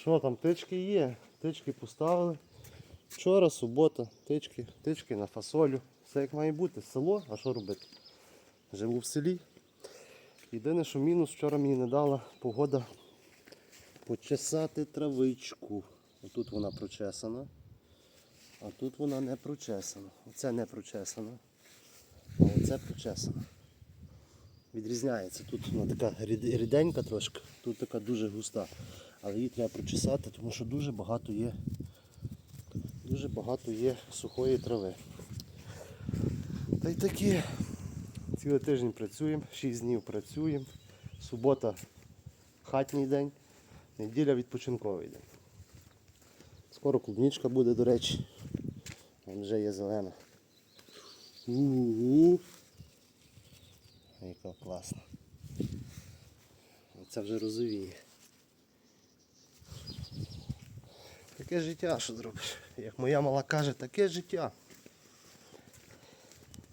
Що там, тички є, тички поставили. Вчора, субота, тички, тички на фасолю. Все як має бути. Село, а що робити? Живу в селі. Єдине, що мінус вчора мені не дала погода почесати травичку. Отут вона прочесана, а тут вона не прочесана. Оце не прочесана. А оце прочесана. Відрізняється. Тут вона така ріденька трошки, тут така дуже густа. Але її треба прочесати, тому що дуже багато є, дуже багато є сухої трави. Та й такі. Цілий тиждень працюємо, 6 днів працюємо. Субота хатній день, неділя відпочинковий день. Скоро клубничка буде, до речі. Там вже є зелена. У-у-у. Яка класна. Це вже розовіє. Таке життя, що зробиш. Як моя мала каже, таке життя.